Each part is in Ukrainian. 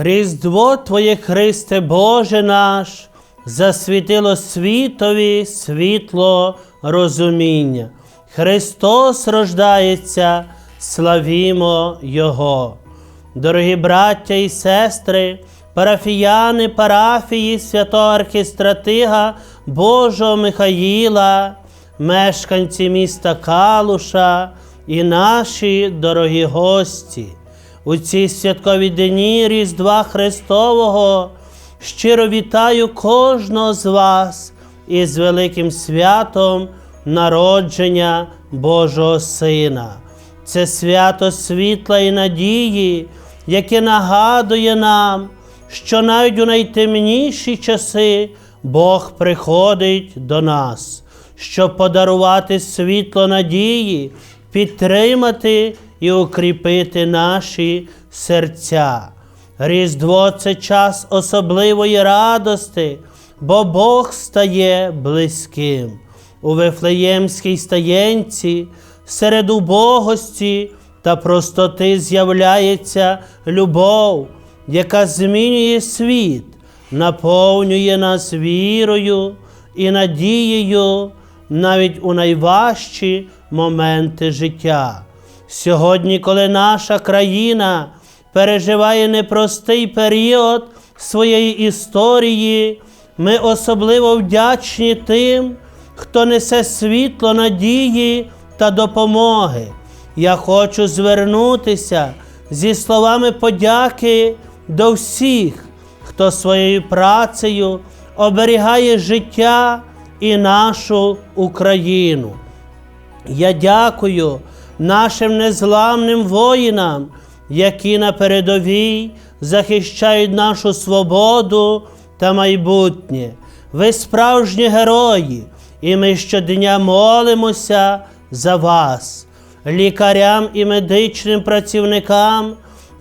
Різдво Твоє Христе Боже наш, засвітило світові світло розуміння. Христос рождається, славімо Його. Дорогі браття і сестри, парафіяни парафії святого архістратига Божого Михаїла, мешканці міста Калуша і наші дорогі гості. У цій святковій дні Різдва Христового щиро вітаю кожного з вас із великим святом народження Божого Сина. Це свято світла і надії, яке нагадує нам, що навіть у найтемніші часи Бог приходить до нас, щоб подарувати світло надії, підтримати і укріпити наші серця. Різдво це час особливої радости, бо Бог стає близьким. У Вифлеємській стаєнці серед убогості та простоти з'являється любов, яка змінює світ, наповнює нас вірою і надією навіть у найважчі моменти життя. Сьогодні, коли наша країна переживає непростий період своєї історії, ми особливо вдячні тим, хто несе світло надії та допомоги. Я хочу звернутися зі словами подяки до всіх, хто своєю працею оберігає життя і нашу Україну. Я дякую нашим незламним воїнам, які на передовій захищають нашу свободу та майбутнє. Ви справжні герої, і ми щодня молимося за вас, лікарям і медичним працівникам,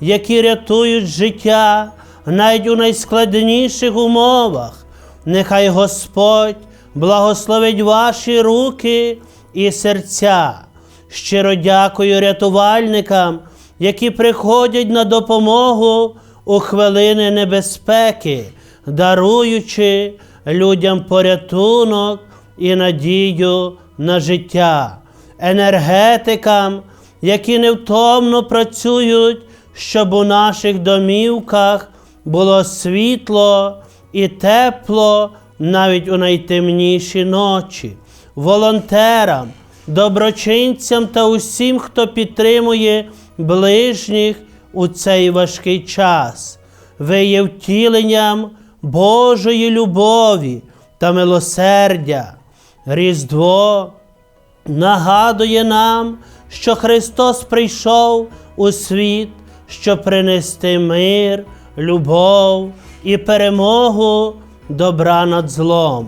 які рятують життя навіть у найскладніших умовах. Нехай Господь благословить ваші руки і серця. Щиро дякую рятувальникам, які приходять на допомогу у хвилини небезпеки, даруючи людям порятунок і надію на життя, енергетикам, які невтомно працюють, щоб у наших домівках було світло і тепло навіть у найтемніші ночі, волонтерам, доброчинцям та усім, хто підтримує ближніх у цей важкий час. Ви є втіленням Божої любові та милосердя. Різдво нагадує нам, що Христос прийшов у світ, щоб принести мир, любов і перемогу добра над злом.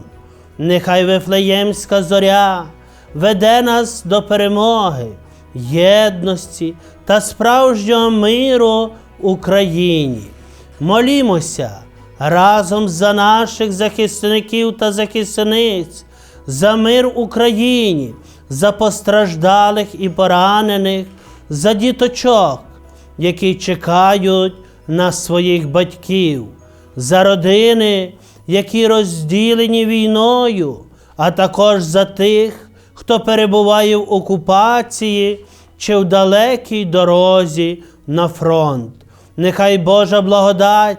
Нехай Вифлеємська зоря веде нас до перемоги, єдності та справжнього миру Україні. Молімося разом за наших захисників та захисниць, за мир Україні, за постраждалих і поранених, за діточок, які чекають на своїх батьків, за родини, які розділені війною, а також за тих, хто перебуває в окупації чи в далекій дорозі на фронт. Нехай Божа благодать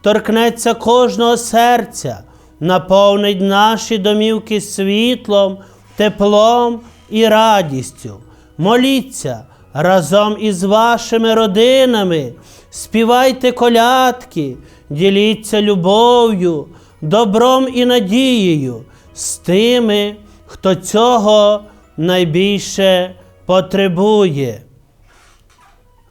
торкнеться кожного серця, наповнить наші домівки світлом, теплом і радістю. Моліться разом із вашими родинами, співайте колядки, діліться любов'ю, добром і надією з тими, хто цього найбільше потребує.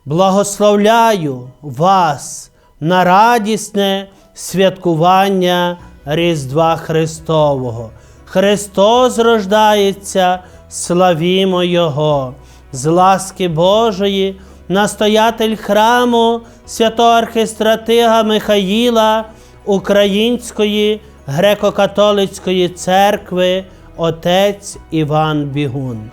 Благословляю вас на радісне святкування Різдва Христового. Христос рождається, славімо Його, з ласки Божої, настоятель храму святого архистратига Михаїла Української греко-католицької церкви, отець Іван Бігун.